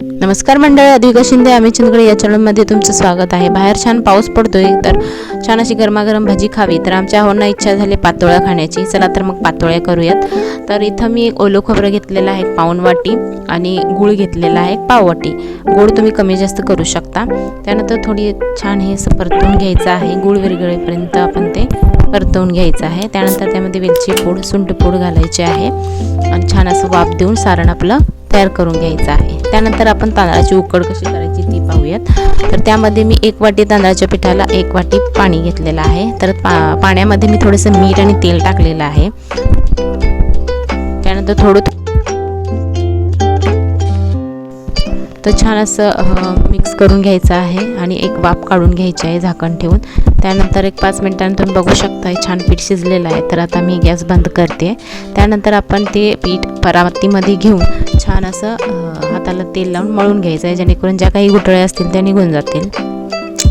नमस्कार मंडळ अधिका शिंदे आम्ही चंदगड या चॅनलमध्ये तुमचं स्वागत आहे. बाहेर छान पाऊस पडतोय तर छान अशी गरमागरम भाजी खावी. तर आमच्या होणं इच्छा झाली पातोळ्या खाण्याची. चला तर मग पातोळ्या करूयात. तर इथं मी एक ओलं खोबरं घेतलेलं आहे एक पाऊण वाटी आणि गूळ घेतलेला आहे एक पाव वाटी. गोड तुम्ही कमी जास्त करू शकता. त्यानंतर थोडी छान हे असं परतवून घ्यायचं आहे. गूळ विरघळेपर्यंत आपण ते परतवून घ्यायचं आहे. त्यानंतर त्यामध्ये वेलची पूड सुंठ पूड घालायची आहे. आणि छान असं वाफ देऊन सारण आपलं तयार करून घ्यायचं आहे. त्यानंतर आपण तांदळाची उकड कशी करायची ती पाहूयात. तर त्यामध्ये मी एक वाटी तांदळाच्या पिठाला एक वाटी पाणी घेतलेलं आहे. तर पा पाण्यामध्ये मी थोडंसं मीठ आणि तेल टाकलेलं आहे. त्यानंतर थोडं तर छान असं मिक्स करून घ्यायचं आहे आणि एक वाफ काढून घ्यायची आहे झाकण ठेवून. त्यानंतर एक पाच मिनिटांनी तुम्ही बघू शकता छान पीठ शिजलेलं आहे. तर आता मी गॅस बंद करते. त्यानंतर आपण ते पीठ परातीमध्ये घेऊन छान असं हाताला तेल लावून मळून घ्यायचं आहे जेणेकरून ज्या काही गुठळ्या असतील त्या निघून जातील.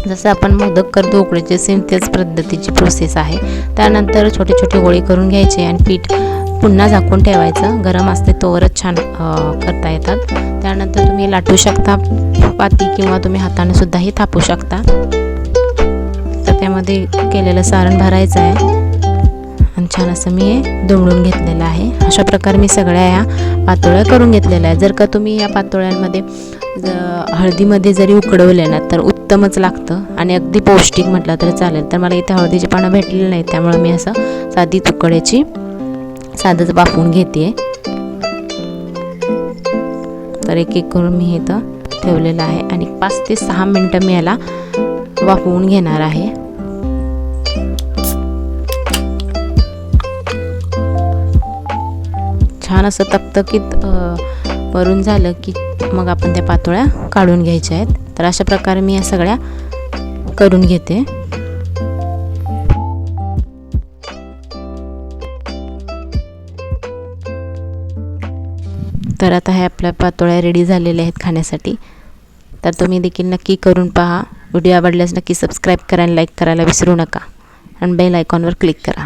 जसं आपण मोदक करतो उकडीचे सेम त्याच पद्धतीची प्रोसेस आहे. त्यानंतर छोटे छोटे गोळे करून घ्यायचे आणि पीठ पुन्हा झाकून ठेवायचं. गरम असते तोवरच छान करता येतात. त्यानंतर तुम्ही लाटू शकता पाती किंवा तुम्ही हाताने सुद्धाही थापू शकता. तर त्यामध्ये केलेलं सारण भरायचं आहे. आणि छान असं मी हे दुमडून घेतलेलं आहे. अशा प्रकारे मी सगळ्या ह्या पातोळ्या करून घेतलेल्या आहे जर का तुम्ही या पातोळ्यांमध्ये हळदीमध्ये जरी उकडवले ना तर उत्तमच लागतं आणि अगदी पौष्टिक म्हटलं तरी चालेल. तर मला इथे हळदीची पानं भेटलेली नाही त्यामुळे मी असं साधी तुकड्याची साधंच बाफून घेते तर एक एक करून मी इथं ठेवलेलं आहे आणि पाच ते सहा मिनटं मी याला वाफवून घेणार आहे. छान असं तकतकीत वरून झालं की मग आपण त्या पातोळ्या काढून घ्यायच्या आहेत. तर अशा प्रकारे मी या सगळ्या करून घेते. तर आता हे आपल्या पातोळ्या रेडी झालेल्या आहेत खाण्यासाठी. तर तुम्ही देखील नक्की करून पहा. व्हिडिओ आवडल्यास नक्की सबस्क्राईब करा आणि लाईक करायला विसरू नका. आणि बेल आयकॉनवर क्लिक करा.